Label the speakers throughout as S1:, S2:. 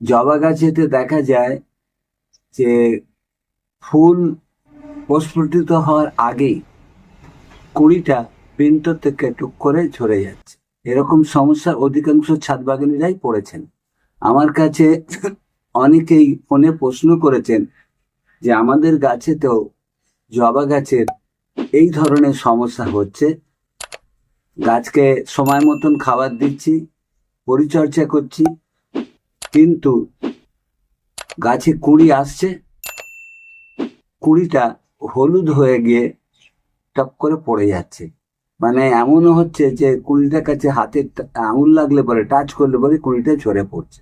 S1: জবা গাছেতে দেখা যায় যে ফুল প্রস্ফুটিত হওয়ার আগেই কুড়িটা পিন্ত থেকে টুক করে ঝরে যাচ্ছে। এরকম সমস্যার অধিকাংশ ছাদ বাগানিরাই পড়েছেন। আমার কাছে অনেকেই ফোনে প্রশ্ন করেছেন যে আমাদের গাছেতেও জবা গাছের এই ধরনের সমস্যা হচ্ছে। গাছকে সময় মতন খাবার দিচ্ছি, পরিচর্যা করছি কিন্তু গাছে কুড়ি আসছে, কুড়িটা হলুদ হয়ে গিয়ে টপ করে পড়ে যাচ্ছে। মানে এমনও হচ্ছে যে কুড়িটার কাছে হাতে আঙুল লাগলে পরে, টাচ করলে পরে কুড়িটা ঝরে পড়ছে।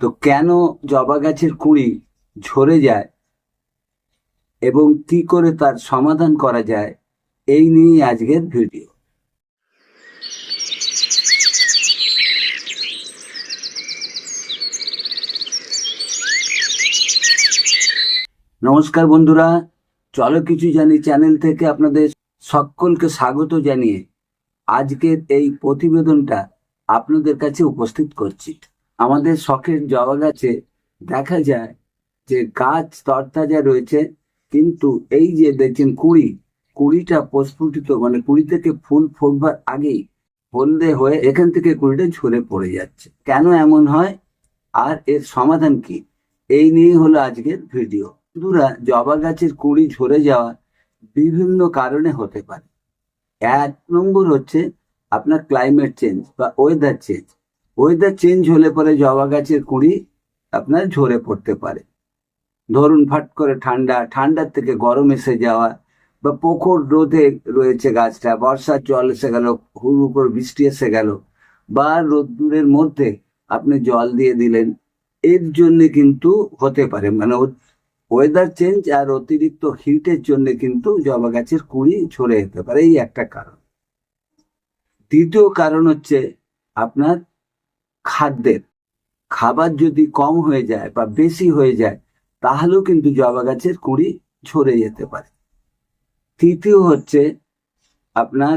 S1: তো কেন জবা গাছের কুড়ি ঝরে যায় এবং কি করে তার সমাধান করা যায়, এই নিয়েই আজকের ভিডিও। নমস্কার বন্ধুরা। চলো কিছু জানি চ্যানেল থেকে আপনাদের সকলকে স্বাগত জানিয়ে আজকের এই প্রতিবেদনটা আপনাদের কাছে উপস্থিত করছি। আমাদের শখের জবা গাছে দেখা যায় যে গাছ তরতাজা রয়েছে, কিন্তু এই যে দেখছেন কুড়ি, কুড়িটা প্রস্ফুটিত মানে কুড়ি থেকে ফুল ফুটবার আগেই হলদে হয়ে এখান থেকে কুড়িটা ঝরে পড়ে যাচ্ছে। কেন এমন হয়? আর এর সমাধান কি? এই নিয়েই হলো আজকের ভিডিও। বন্ধুরা, জবা গাছের কুড়ি ঝরে যাওয়া বিভিন্ন কারণে হতে পারে। এক নম্বর হচ্ছে আপনার ক্লাইমেট চেঞ্জ বা ওয়েদার চেঞ্জ ওয়েদার চেঞ্জ হলে পরে জবা গাছের কুড়ি আপনার ঝরে পড়তে পারে। ধরুন, ফাট করে ঠান্ডা, ঠান্ডার থেকে গরম এসে যাওয়া বা প্রখর রোদে রয়েছে গাছটা, বর্ষার জল এসে গেল হুড় উপর বৃষ্টি এসে গেল বা রোদ্দুরের মধ্যে আপনি জল দিয়ে দিলেন, এর জন্য কিন্তু হতে পারে। মানে ওয়েদার চেঞ্জ আর অতিরিক্ত হিটের জন্য কিন্তু জবা গাছের কুড়ি ঝরে যেতে পারে, এই একটা কারণ। দ্বিতীয় কারণ হচ্ছে আপনার খাদ্যের। খাবার যদি কম হয়ে যায় বা বেশি হয়ে যায়, তাহলেও কিন্তু জবা গাছের কুড়ি ঝরে যেতে পারে। তৃতীয় হচ্ছে আপনার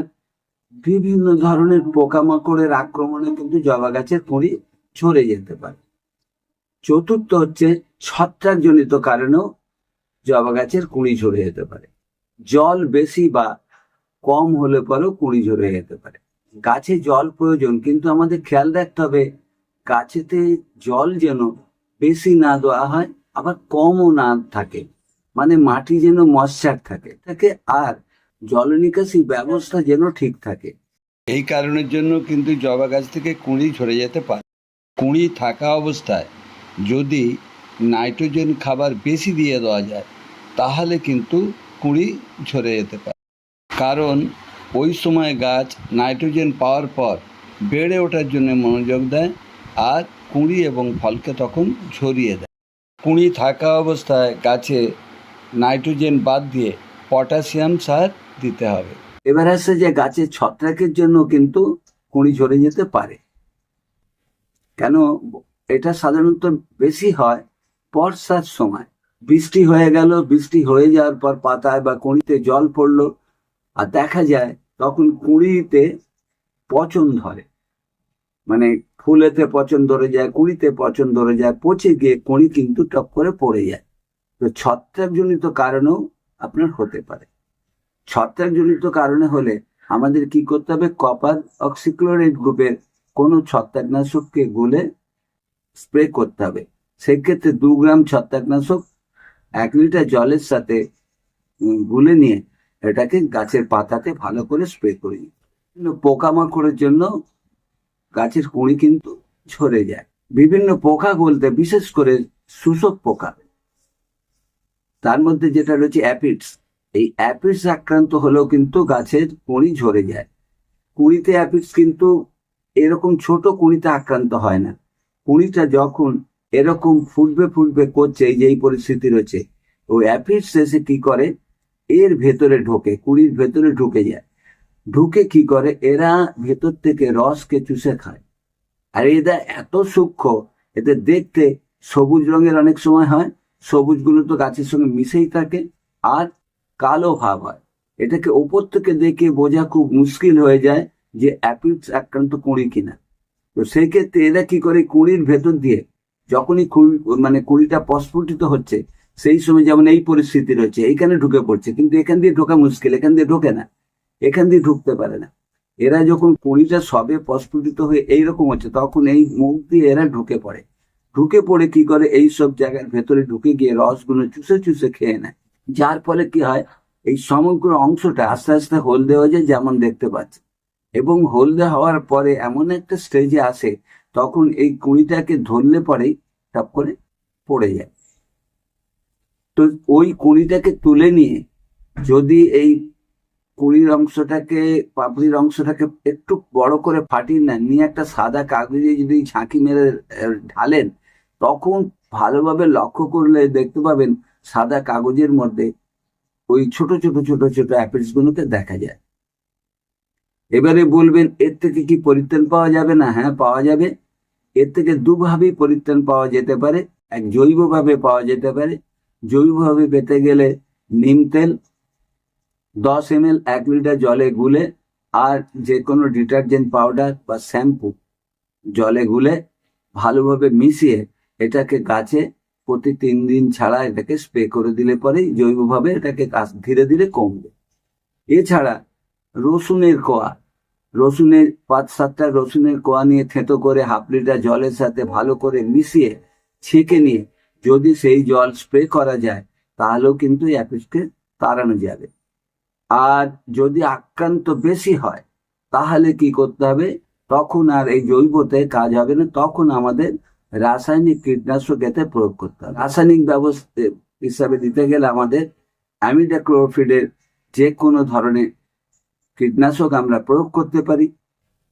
S1: বিভিন্ন ধরনের পোকামাকড়ের আক্রমণে কিন্তু জবা গাছের কুড়ি ঝরে যেতে পারে। চতুর্থ হচ্ছে ছত্রাকজনিত কারণেও জবা গাছের কুঁড়ি ঝরে যেতে পারে। জল বেশি বা কম হলে পরেও কুঁড়ি ঝরে যেতে পারে। গাছে জল প্রয়োজন, কিন্তু আমাদের খেয়াল রাখতে হবে গাছেতে জল যেন বেশি না দেওয়া হয়, আবার কমও না থাকে। মানে মাটি যেন মশ্চার থাকে থাকে আর জল নিকাশি ব্যবস্থা যেন ঠিক থাকে।
S2: এই কারণের জন্য কিন্তু জবা গাছ থেকে কুঁড়ি ঝরে যেতে পারে। কুঁড়ি থাকা অবস্থায় যদি নাইট্রোজেন খাবার বেশি দিয়ে দেওয়া যায়, তাহলে কিন্তু কুঁড়ি ঝরে যেতে পারে। কারণ ওই সময় গাছ নাইট্রোজেন পাওয়ার পর বেড়ে ওঠার জন্য মনোযোগ দেয় আর কুঁড়ি এবং ফলকে তখন ঝরিয়ে দেয়। কুঁড়ি থাকা অবস্থায় গাছে নাইট্রোজেন বাদ দিয়ে পটাশিয়াম সার দিতে হবে।
S1: এবার আসছে যে গাছের ছত্রাকের জন্য কিন্তু কুঁড়ি ঝরে যেতে পারে। কেন? এটা সাধারণত বেশি হয় বর্ষার সময়। বৃষ্টি হয়ে গেল, বৃষ্টি হয়ে যাওয়ার পর পাতায় বা কুঁড়িতে জল পড়ল। আর দেখা যায়, তখন কুঁড়িতে পচন ধরে। মানে ফুলেতে পচন ধরে যায়, কুঁড়িতে পচন ধরে যায়, পচে গিয়ে কুঁড়ি কিন্তু টপ করে পড়ে যায়। তো ছত্রাকজনিত কারণেও আপনার হতে পারে। ছত্রাকজনিত কারণে হলে আমাদের কি করতে হবে? কপার অক্সিক্লোরাইড গ্রুপের কোনো ছত্রাকনাশককে গুলে স্প্রে করতে হবে। সেক্ষেত্রে দু গ্রাম ছত্রাকনাশক এক লিটার জলের সাথে গুলে নিয়ে এটাকে গাছের পাতাতে ভালো করে স্প্রে করে করি পোকামাকড়ের জন্য গাছের কুঁড়ি কিন্তু ঝরে যায়। বিভিন্ন পোকা বলতে বিশেষ করে শোষক পোকা। তার মধ্যে যেটা রয়েছে অ্যাপিডস। এই অ্যাপিডস আক্রান্ত হলেও কিন্তু গাছের কুঁড়ি ঝরে যায়। কুঁড়িতে অ্যাপিডস কিন্তু এরকম ছোট কুঁড়িতে আক্রান্ত হয় না। কুঁড়িটা যখন এরকম ফুটবে ফুটবে করছে, এই যে এই পরিস্থিতি রয়েছে। ওই অ্যাপিডস এসে কি করে? এর ভেতরে ঢোকে, কুড়ির ভেতরে ঢুকে যায়। ঢুকে কি করে? এরা ভেতর থেকে রসকে চুষে খায়। আর এরা এত সূক্ষ্ম, এদের দেখতে সবুজ রঙের অনেক সময় হয়, সবুজগুলো তো গাছের সঙ্গে মিশেই থাকে, আর কালো ভাব হয়। এটাকে ওপর থেকে দেখে বোঝা খুব মুশকিল হয়ে যায় যে অ্যাপিডস আক্রান্ত কুঁড়ি কিনা। তো সেই ক্ষেত্রে এরা কি করে? কুঁড়ির ভেতর দিয়ে যখনই মানে কুড়িটা প্রস্ফুটিত হচ্ছে, সেই সময় যেমন এই পরিস্থিতি রয়েছে এখানে ঢুকে পড়ছে, কিন্তু এখান দিয়ে ঢোকা মুশকিল, এখান দিয়ে ঢোকে না, এখান দিয়ে ঢুকতে পারে না। এরা যখন কুড়িটা সবে প্রস্ফুটিত হয়ে এইরকম হচ্ছে, তখন এই মুখ দিয়ে এরা ঢুকে পড়ে। ঢুকে পড়ে কি করে? এই সব জায়গার ভেতরে ঢুকে গিয়ে রসগুলো চুষে চুষে খেয়ে নেয়। যার ফলে কি হয়? এই সমগ্র অংশটা আস্তে আস্তে হলদে হয়ে যায়, যেমন দেখতে পাচ্ছে। এবং হলদে হওয়ার পরে এমন একটা স্টেজে আসে তখন এই কুঁড়িটাকে ধরলে পরেই টপ করে পড়ে যায়। তো ওই কুঁড়িটাকে তুলে নিয়ে যদি এই কুঁড়ির অংশটাকে, পাপড়ির অংশটাকে একটু বড় করে ফাটিয়ে নেন, নিয়ে একটা সাদা কাগজে যদি ঝাঁকি মেরে ঢালেন, তখন ভালোভাবে লক্ষ্য করলে দেখতে পাবেন সাদা কাগজের মধ্যে ওই ছোট ছোট ছোট ছোট অ্যাপেলস গুলোকে দেখা যায়। এবারে বলবেন, এর থেকে কি পরিত্রাণ পাওয়া যাবে না? হ্যাঁ পাওয়া যাবে। এর থেকে দুভাবেই পরিত্রাণ পাওয়া যেতে পারে, এক জৈবভাবে পাওয়া যেতে পারে। জৈবভাবে পেতে গেলে নিম তেল, দশ এম এক লিটার জলে গুলে আর যে কোনো ডিটারজেন্ট পাউডার বা শ্যাম্পু জলে গুলে ভালোভাবে মিশিয়ে এটাকে গাছে প্রতি তিন দিন ছাড়া এটাকে স্প্রে করে দিলে পরেই জৈবভাবে এটাকে ধীরে ধীরে কমবে। এছাড়া রসুনের কোয়া রসুনের পাঁচ সাতটা রসুনের কোয়া নিয়ে থেঁতো করে হাফ লিটার জলের সাথে ভালো করে মিশিয়ে ছেঁকে নিয়ে যদি সেই জল স্প্রে করা যায়, তাহলেও কিন্তু অ্যাপিসকে তাড়ানো যাবে। আর যদি আক্রান্ত বেশি হয়, তাহলে কি করতে হবে? তখন আর এই জৈবতে কাজ হবে না, তখন আমাদের রাসায়নিক কীটনাশক এতে প্রয়োগ করতে হবে। রাসায়নিক ব্যবস্থা হিসাবে দিতে গেলে আমাদের অ্যামিডাক্লোরোফিডের যে কোনো ধরনের কীটনাশক আমরা প্রয়োগ করতে পারি,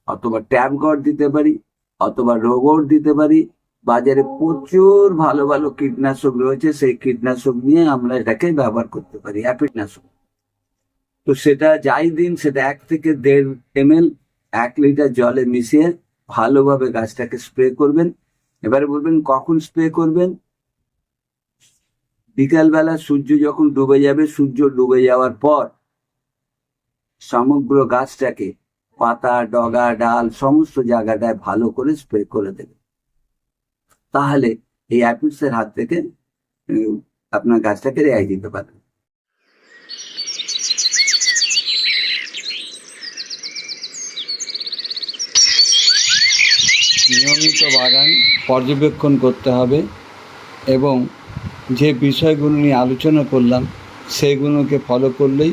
S1: অথবা ট্যাবগট দিতে পারি, অথবা রোবট দিতে পারি। বাজারে প্রচুর ভালো ভালো কীটনাশক রয়েছে, সেই কীটনাশক নিয়ে আমরা এটাকে ব্যবহার করতে পারি, অ্যাপিডনাশক। তো সেটা যাই দিন, সেটা এক থেকে দেড় এম এল এক লিটার জলে মিশিয়ে ভালোভাবে গাছটাকে স্প্রে করবেন। এবারে বলবেন, কখন স্প্রে করবেন? বিকালবেলা সূর্য যখন ডুবে যাবে, সূর্য ডুবে যাওয়ার পর সমগ্র গাছটাকে পাতা, ডগা, ডাল, সমস্ত জায়গাটায় ভালো করে স্প্রে করে দেবে। তাহলে এই অ্যাপিডসের হাত থেকে আপনার গাছটাকে রেহাই দিতে পারবে।
S2: নিয়মিত বাগান পর্যবেক্ষণ করতে হবে এবং যে বিষয়গুলো নিয়ে আলোচনা করলাম, সেগুলোকে ফলো করলেই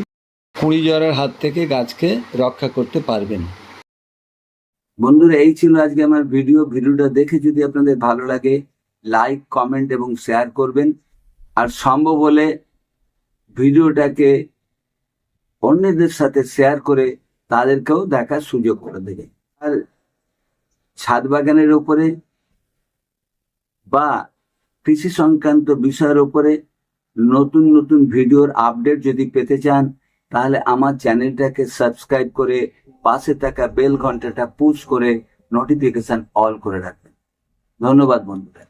S2: কুড়ি জ্বরের হাত থেকে গাছকে রক্ষা করতে পারবেন।
S1: বন্ধুরা, এই ছিল আজকে আমার ভিডিও। ভিডিওটা দেখে যদি আপনাদের ভালো লাগে লাইক কমেন্ট এবং শেয়ার করবেন। আর সম্ভব হলে ভিডিওটাকে অন্যদের সাথে শেয়ার করে তাদেরকেও দেখার সুযোগ করে দেবে আর ছাদ বাগানের উপরে বা কৃষি সংক্রান্ত বিষয়ের উপরে নতুন নতুন ভিডিওর আপডেট যদি পেতে চান তাহলে আমার চ্যানেলটাকে সাবস্ক্রাইব করে পাশে থাকা বেল ঘন্টাটা পুশ করে নোটিফিকেশন অল করে রাখবেন। ধন্যবাদ বন্ধুরা।